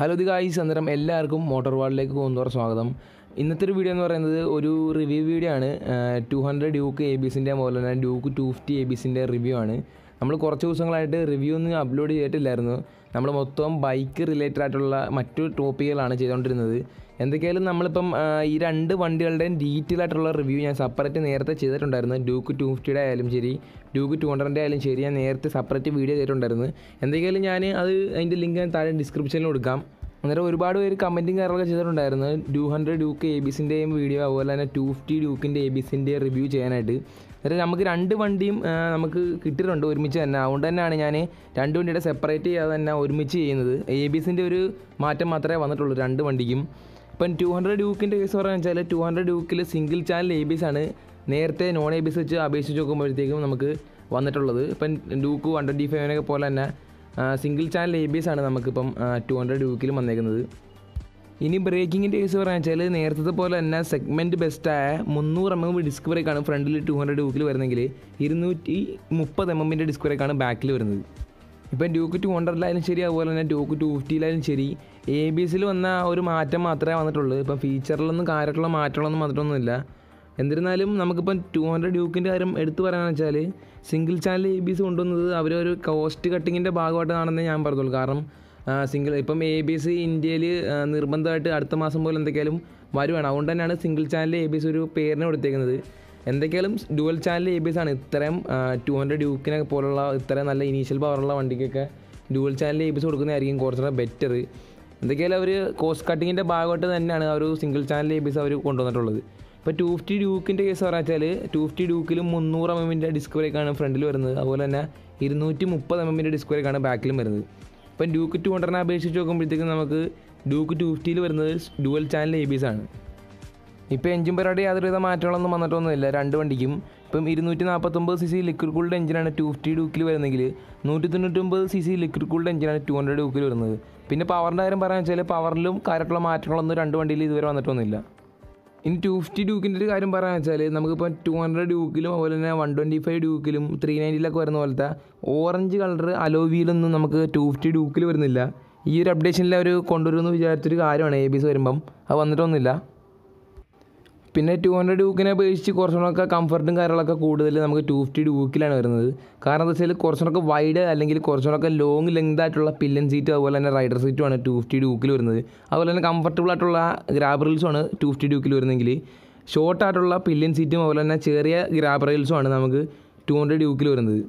Hello the guys അന്നേരം എല്ലാവർക്കും motor വാളിലേക്ക് പോകുന്നവർ സ്വാഗതം. ഇന്നത്തെ ഒരു വീഡിയോ എന്ന് പറയുന്നത് ഒരു റിവ്യൂ വീഡിയോ ആണ്. ടു ഹൺഡ്രഡ് ഡ്യൂക്ക് എ ബിസിന്റെ അതുപോലെ തന്നെ ഡ്യൂക്ക് ടു ഫിഫ്റ്റി എ ബിസിന്റെ റിവ്യൂ ആണ്. നമ്മൾ കുറച്ച് ദിവസങ്ങളായിട്ട് റിവ്യൂ ഒന്നും അപ്ലോഡ് ചെയ്തിട്ടില്ലായിരുന്നു. നമ്മൾ മൊത്തം ബൈക്ക് റിലേറ്റഡ് ആയിട്ടുള്ള മറ്റു ടോപ്പിക്കുകളാണ് ചെയ്തുകൊണ്ടിരുന്നത് എന്തൊക്കെയായാലും നമ്മളിപ്പം ഈ രണ്ട് വണ്ടികളുടെയും ഡീറ്റെയിൽ ആയിട്ടുള്ള റിവ്യൂ ഞാൻ സെപ്പറേറ്റ് നേരത്തെ ചെയ്തിട്ടുണ്ടായിരുന്നു. ഡ്യൂക്ക് ടു ഫിഫ്റ്റിയുടെ ആയാലും ശരി ഡ്യൂക്ക് ടു ഹൺഡ്രഡിന്റെ ആയാലും ശരി ഞാൻ നേരത്തെ സെപ്പറേറ്റ് വീഡിയോ ചെയ്തിട്ടുണ്ടായിരുന്നു. എന്തൊക്കെയായാലും ഞാൻ അത് അതിന്റെ ലിങ്ക് ഞാൻ താഴെ ഡിസ്ക്രിപ്ഷനിൽ കൊടുക്കാം. അന്നേരം ഒരുപാട് പേര് കമന്റും കാര്യങ്ങളൊക്കെ ചെയ്തിട്ടുണ്ടായിരുന്നു. ടു ഹൺഡ്രഡ് ഡ്യൂക്ക് എ ബിസിന്റെയും വീഡിയോ അതുപോലെ തന്നെ ടു ഫിഫ്റ്റി ഡ്യൂക്കിന്റെ എ ബിസിന്റെ റിവ്യൂ ചെയ്യാനായിട്ട്. അന്നേരം നമുക്ക് രണ്ട് വണ്ടിയും നമുക്ക് കിട്ടിയിട്ടുണ്ട് ഒരുമിച്ച് തന്നെ. അതുകൊണ്ട് തന്നെയാണ് ഞാൻ രണ്ട് വണ്ടിയുടെ സെപ്പറേറ്റ് ചെയ്യാതെ തന്നെ ഒരുമിച്ച് ചെയ്യുന്നത്. എ ബിസിന്റെ ഒരു മാറ്റം മാത്രമേ വന്നിട്ടുള്ളൂ രണ്ട് വണ്ടിക്കും. ഇപ്പം ടു ഹൺഡ്രഡ് ഡ്യൂക്കിന്റെ കേസ് പറയുകയെന്ന് വെച്ചാൽ two hundred ഡ്യൂക്കിൽ single channel A B S ആണ് നേരത്തെ നോൺ എ ബിസ് വെച്ച് അപേക്ഷിച്ച് നോക്കുമ്പോഴത്തേക്കും നമുക്ക് വന്നിട്ടുള്ളത്. ഇപ്പം ഡ്യൂക്ക് വൺ ട്വന്റി ഫൈവിനൊക്കെ പോലെ തന്നെ single channel A B S ആണ് നമുക്കിപ്പം ടു ഹൺഡ്രഡ് ഡ്യൂക്കിലും വന്നേക്കുന്നത്. ഇനി ബ്രേക്കിങ്ങിന്റെ കേസ് പറയാന്ന് വെച്ചാൽ നേരത്തെ പോലെ തന്നെ സെഗ്മെന്റ് ബെസ്റ്റായ മുന്നൂറ് എം എം ഡിസ്ക് ബ്രേക്കാണ് ഫ്രണ്ടിൽ ടു ഹൺഡ്രഡ് ഡ്യൂക്കിൽ വരുന്നെങ്കിൽ ഇരുന്നൂറ്റി മുപ്പത് എം എമ്മിന്റെ ഡിസ്ക് ബ്രേക്കാണ് ബാക്കിൽ വരുന്നത്. ഇപ്പം ഡ്യൂക്ക് ടു ഹൺഡ്രഡിലായാലും ശരി അതുപോലെ തന്നെ ഡ്യൂക്ക് ടു ഫിഫ്റ്റിയിലായാലും ശരി എ ബി എസിൽ വന്ന ഒരു മാറ്റം മാത്രമേ വന്നിട്ടുള്ളൂ. ഇപ്പം ഫീച്ചറിലൊന്നും കാര്യമായിട്ടുള്ള മാറ്റങ്ങളൊന്നും വന്നിട്ടൊന്നുമില്ല. എന്നിരുന്നാലും നമുക്കിപ്പം ടു ഹൺഡ്രഡ് ഡ്യൂക്കിന്റെ കാര്യം എടുത്തു പറയാന്ന് വെച്ചാൽ single channel A B C കൊണ്ടുവന്നത് അവരൊരു കോസ്റ്റ് കട്ടിങ്ങിന്റെ ഭാഗമായിട്ടാണെന്നേ ഞാൻ പറഞ്ഞോളൂ കാരണം സിംഗിൾ ഇപ്പം എ ബി സി ഇന്ത്യയിൽ നിർബന്ധമായിട്ട് അടുത്ത മാസം പോലെ എന്തൊക്കെയാലും വരുവാണ്. അതുകൊണ്ട് തന്നെയാണ് single channel A B C ഒരു പേരിന് കൊടുത്തേക്കുന്നത്. എന്തൊക്കെയാലും dual channel A B S ആണ്. ഇത്രയും ടു ഹൺഡ്രഡ് ഡ്യൂക്കിനെ പോലുള്ള ഇത്രയും നല്ല ഇനീഷ്യൽ പവറുള്ള വണ്ടിക്കൊക്കെ dual channel A B S കൊടുക്കുന്നതായിരിക്കും കുറച്ചുകൂടെ ബെറ്റർ എന്തൊക്കെയാലും അവർ കോസ്റ്റ് കട്ടിങ്ങിന്റെ ഭാഗമായിട്ട് തന്നെയാണ് ആ ഒരു single channel A B S അവർ കൊണ്ടുവന്നിട്ടുള്ളത്. ഇപ്പോൾ ടു ഫിഫ്റ്റി ഡ്യൂക്കിന്റെ കേസ് പറഞ്ഞാൽ ടു ഫിഫ്റ്റി ഡ്യൂക്കിലും മുന്നൂറ് എം എമ്മിന്റെ ഡിസ്ക് ബ്രേക്കാണ് ഫ്രണ്ടിൽ വരുന്നത്. അതുപോലെ തന്നെ ഇരുന്നൂറ്റി മുപ്പത് എം എമ്മിന്റെ ഡിസ്ക് ബ്രേക്കാണ് ബാക്കിലും വരുന്നത്. ഇപ്പം ഡ്യൂക്ക് ടു ഹൺഡ്രഡിനെ അപേക്ഷിച്ച് നോക്കുമ്പോഴത്തേക്കും നമുക്ക് ഡ്യൂക്ക് ടു ഫിഫ്റ്റിയിൽ വരുന്നത് ഡുവൽ ചാനൽ എ ബി ആണ്. ഇപ്പോൾ എഞ്ചിൻ പരിപാടി യാതൊരുവിധ മാറ്റങ്ങളൊന്നും വന്നിട്ടൊന്നുമില്ല. രണ്ട് വണ്ടിക്കും. ഇപ്പം ഇരുന്നൂറ്റി നാൽപ്പത്തൊമ്പത് സി സി ലിക്വിഡ് കൂൾഡ് എഞ്ചിനാണ് ടു ഫിഫ്റ്റി ഡൂക്കിൽ വരുന്നെങ്കിൽ നൂറ്റി തൊണ്ണൂറ്റൊമ്പത് സി സി ലിക്വിഡ് കൂൾഡ് എഞ്ചിനാണ് ടു ഹൺഡ്രഡ് ഡൂക്കിൽ വരുന്നത്. പിന്നെ പവറിന്റെ കാര്യം പറയാൻ വെച്ചാൽ പവറിലും കാര്യമായിട്ടുള്ള മാറ്റങ്ങളൊന്നും രണ്ട് വണ്ടിയിൽ ഇതുവരെ വന്നിട്ടൊന്നുമില്ല. ഇനി ടു ഫിഫ്റ്റി ഡ്യൂക്കിന്റെ ഒരു കാര്യം പറയാന്ന് വെച്ചാൽ നമുക്കിപ്പോൾ ടു ഹൺഡ്രഡ് ഡ്യൂക്കിലും അതുപോലെ തന്നെ വൺ ട്വന്റി ഫൈവ് ഡ്യൂക്കിലും ത്രീ നയന്റിയിലൊക്കെ വരുന്ന പോലത്തെ ഓറഞ്ച് കളർ അലോവിയിലൊന്നും നമുക്ക് ടു ഫിഫ്റ്റി ഡ്യൂക്കിൽ വരുന്നില്ല. ഈ ഒരു അപ്ഡേഷനിൽ അവർ കൊണ്ടുവരുമെന്ന് വിചാരിച്ചൊരു കാര്യമാണ് എ ബി സി വരുമ്പം. അത് വന്നിട്ടൊന്നുമില്ല. പിന്നെ ടു ഹൺഡ്രഡ് ഡ്യൂക്കിനെ അപേക്ഷിച്ച് കുറച്ചുകൂടെ കംഫർട്ടും കാര്യങ്ങളൊക്കെ കൂടുതൽ നമുക്ക് ടു ഫിഫ്റ്റി ഡ്യൂക്കിലാണ് വരുന്നത്. കാരണം എന്താ വെച്ചാൽ കുറച്ചുകൂടെ വൈഡ് അല്ലെങ്കിൽ കുറച്ചുകൂടെ ലോങ് ലെങ്ത് ആയിട്ടുള്ള പില്ലൻ സീറ്റും അതുപോലെ തന്നെ റൈഡർ സീറ്റുമാണ് ടു ഫിഫ്റ്റി ഡ്യൂക്കിൽ വരുന്നത്. അതുപോലെ തന്നെ കംഫർട്ടബിൾ ആയിട്ടുള്ള ഗ്രാബ് ആണ് ടു ഫിഫ്റ്റി ഡ്യൂക്കിൽ വരുന്നതെങ്കിൽ ഷോർട്ട് ആയിട്ടുള്ള പില്ലൻ സീറ്റും അതുപോലെ തന്നെ ചെറിയ ഗ്രാബ് ആണ് നമുക്ക് ടു ഹൺഡ്രഡ് ഡ്യൂക്കിൽ വരുന്നത്.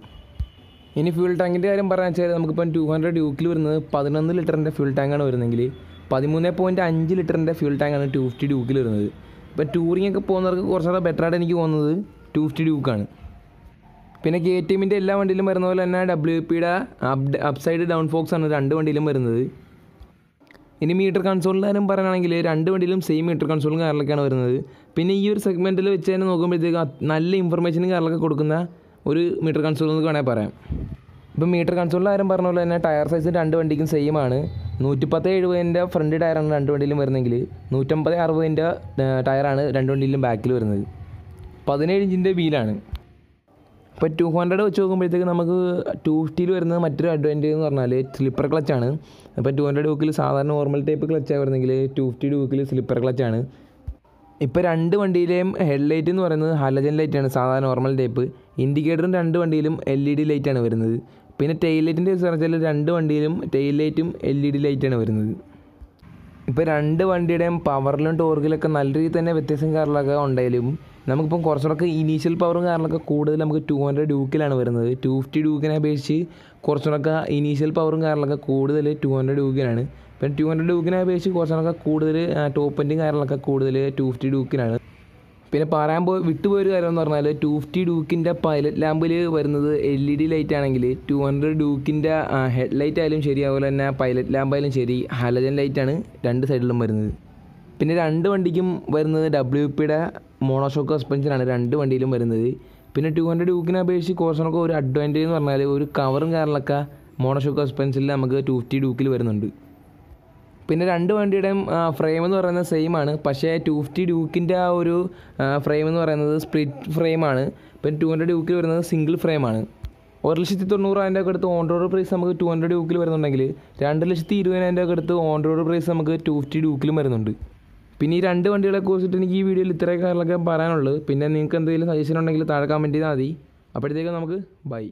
ഇനി ഫ്യൂൽ ടാങ്കിന്റെ കാര്യം പറയുക വെച്ചാൽ നമുക്കിപ്പം ടു ഹൺഡ്രഡ് ഡ്യൂക്കിൽ വരുന്നത് പതിനൊന്ന് ലിറ്ററിന്റെ ഫ്യൂൽ ടാങ്കാണ് വരുന്നതെങ്കിൽ പതിമൂന്ന് പോയിന്റ് അഞ്ച് ലിറ്ററിന്റെ ഫ്യൂൽ ടാങ്കാണ് ടു ഫിഫ്റ്റി ഡ്യൂക്കിൽ വരുന്നത്. ഇപ്പം ടൂറിംഗ് ഒക്കെ പോകുന്നവർക്ക് കുറച്ചുകൂടെ ബെറ്റർ ആയിട്ട് എനിക്ക് തോന്നുന്നത് ടു ഫിഫ്റ്റി ഡ്യൂക്കാണ് പിന്നെ കെ ടി എമ്മിന്റെ എല്ലാ വണ്ടിയിലും വരുന്ന പോലെ തന്നെ ഡബ്ല്യു പിയുടെ അപ് അപ്സൈഡ് ഡൗൺ ഫോക്സ് ആണ് രണ്ട് വണ്ടിയിലും വരുന്നത്. ഇനി മീറ്റർ കൺസോളിന്റെ കാര്യം പറയുകയാണെങ്കിൽ രണ്ട് വണ്ടിയിലും സെയിം മീറ്റർ കൺസോളും കാറിലൊക്കെയാണ് വരുന്നത്. പിന്നെ ഈ ഒരു സെഗ്മെന്റിൽ വെച്ച് തന്നെ നോക്കുമ്പോഴത്തേക്ക് നല്ല ഇൻഫർമേഷനും കാറിലൊക്കെ കൊടുക്കുന്ന ഒരു മീറ്റർ കൺസോൾ എന്ന് വേണമെങ്കിൽ പറയാം. ഇപ്പം മീറ്റർ കൺസോളിന്റെ കാര്യം പറഞ്ഞ പോലെ തന്നെ ടയർ സൈസ് രണ്ട് വണ്ടിക്കും സെയിം ആണ്. നൂറ്റിപ്പത്ത് എഴുപതിന്റെ ഫ്രണ്ട് ടയറാണ് രണ്ട് വണ്ടിയിലും വരുന്നെങ്കിൽ നൂറ്റമ്പത് അറുപതിന്റെ ടയറാണ് രണ്ട് വണ്ടിയിലും ബാക്കിൽ വരുന്നത്. പതിനേഴ് ഇഞ്ചിന്റെ വീലാണ് ഇപ്പോൾ ടു ഹൺഡ്രഡ് വെച്ച് നോക്കുമ്പോഴത്തേക്ക് നമുക്ക് ടു ഫിഫ്റ്റിയിൽ വരുന്നത് മറ്റൊരു അഡ്വാന്റേജ് എന്ന് പറഞ്ഞാൽ സ്ലിപ്പർ ക്ലച്ചാണ് ഇപ്പോൾ ടു ഹൺഡ്രഡ് ഡൂക്കിൽ സാധാരണ നോർമൽ ടൈപ്പ് ക്ലച്ചാണ് വരുന്നെങ്കിൽ ടു ഫിഫ്റ്റി ഡൂക്കിൽ സ്ലിപ്പർ ക്ലച്ചാണ് ഇപ്പോൾ രണ്ട് വണ്ടിയിലെയും ഹെഡ്ലൈറ്റ് എന്ന് പറയുന്നത് ഹലജൻ ലൈറ്റാണ് സാധാരണ നോർമൽ ടൈപ്പ് ഇൻഡിക്കേറ്ററും രണ്ട് വണ്ടിയിലും എൽ ഇ ഡി ലൈറ്റാണ് വരുന്നത്. പിന്നെ ടെയിൽ ലൈറ്റിന്റെ കേസ് പറഞ്ഞാൽ രണ്ട് വണ്ടിയിലും ടെയിൽ ലൈറ്റും എൽ ഇ ഡി ലൈറ്റാണ് വരുന്നത്. ഇപ്പോൾ രണ്ട് വണ്ടിയുടെയും പവറിലും ടോർക്കിലൊക്കെ നല്ല രീതിയിൽ തന്നെ വ്യത്യാസം കാര്യങ്ങളൊക്കെ ഉണ്ടായാലും നമുക്കിപ്പം കുറച്ചുകൂടെ ഇനീഷ്യൽ പവറും കാര്യങ്ങളൊക്കെ കൂടുതൽ നമുക്ക് ടു ഹൺഡ്രഡ് ഡ്യൂക്കിലാണ് വരുന്നത്. ടു ഫിഫ്റ്റി ഡ്യൂക്കിനെ അപേക്ഷിച്ച് കുറച്ചുകൂടെ ഇനീഷ്യൽ പവറും കാര്യങ്ങളൊക്കെ കൂടുതൽ ടു ഹൺഡ്രഡ് ഡ്യൂക്കിനാണ് പിന്നെ ടു ഹൺഡ്രഡ് ഡ്യൂക്കിനെ അപേക്ഷിച്ച് കുറച്ചുകൂടെ കൂടുതൽ ടോപ്പ് എൻഡും കാര്യങ്ങളൊക്കെ കൂടുതൽ ടു ഫിഫ്റ്റി ഡ്യൂക്കിനാണ് പിന്നെ പറയാൻ പോയി വിട്ടുപോയൊരു കാര്യം എന്ന് പറഞ്ഞാൽ ടു ഫിഫ്റ്റി ഡൂക്കിന്റെ പൈലറ്റ് ലാമ്പിൽ വരുന്നത് എൽ ഇ ഡി ലൈറ്റ് ആണെങ്കിൽ ടു ഹൺഡ്രഡ് ഡൂക്കിന്റെ ഹെഡ് ലൈറ്റ് ആയാലും ശരി അതുപോലെ തന്നെ പൈലറ്റ് ലാമ്പായാലും ശരി ഹലജൻ ലൈറ്റാണ് രണ്ട് സൈഡിലും വരുന്നത്. പിന്നെ രണ്ട് വണ്ടിക്കും വരുന്നത് ഡബ്ല്യു പിയുടെ മോണോഷോക്ക് സസ്പെൻഷനാണ് രണ്ട് വണ്ടിയിലും വരുന്നത്. പിന്നെ ടു ഹൺഡ്രഡ് ഡൂക്കിനെ അപേക്ഷിച്ച് കുറച്ചുകൂടെ ഒരു അഡ്വാന്റേജ് എന്ന് പറഞ്ഞാൽ ഒരു കവറും കാറിലൊക്കെ മോണോഷോക്ക് സസ്പെൻഷനിൽ നമുക്ക് ടു ഫിഫ്റ്റി ഡൂക്കിൽ വരുന്നുണ്ട്. പിന്നെ രണ്ട് വണ്ടിയുടെയും ഫ്രെയിം എന്ന് പറയുന്നത് സെയിം ആണ്. പക്ഷേ ടു ഫിഫ്റ്റി ഡ്യൂക്കിന്റെ ആ ഒരു ഫ്രെയിം എന്ന് പറയുന്നത് സ്പ്ലിറ്റ് ഫ്രെയിമാണ് പിന്നെ ടു ഹൺഡ്രഡ് ഡ്യൂക്കിൽ വരുന്നത് സിംഗിൾ ഫ്രെയിമാണ് ഒരു ലക്ഷത്തി തൊണ്ണൂറായിരം രൂപ അടുത്ത് ഓൺ റോഡ് പ്രൈസ് നമുക്ക് ടു ഹൺഡ്രഡ് ഡ്യൂക്കിൽ വരുന്നുണ്ടെങ്കിൽ രണ്ട് ലക്ഷത്തി ഇരുപതിനായിരം രൂപ അടുത്ത് ഓൺ റോഡ് പ്രൈസ് നമുക്ക് ടു ഫിഫ്റ്റി ഡ്യൂക്കിലും വരുന്നുണ്ട്. പിന്നെ ഈ രണ്ട് വണ്ടികളെ കുറിച്ചിട്ട് എനിക്ക് ഈ വീഡിയോയിൽ ഇത്രയും കാര്യങ്ങളൊക്കെ പറയാനുള്ളൂ. പിന്നെ നിങ്ങൾക്ക് എന്തെങ്കിലും സജഷൻ ഉണ്ടെങ്കിൽ താഴെ കമന്റ് ചെയ്താൽ മതി. അപ്പോഴത്തേക്കും നമുക്ക് ബൈ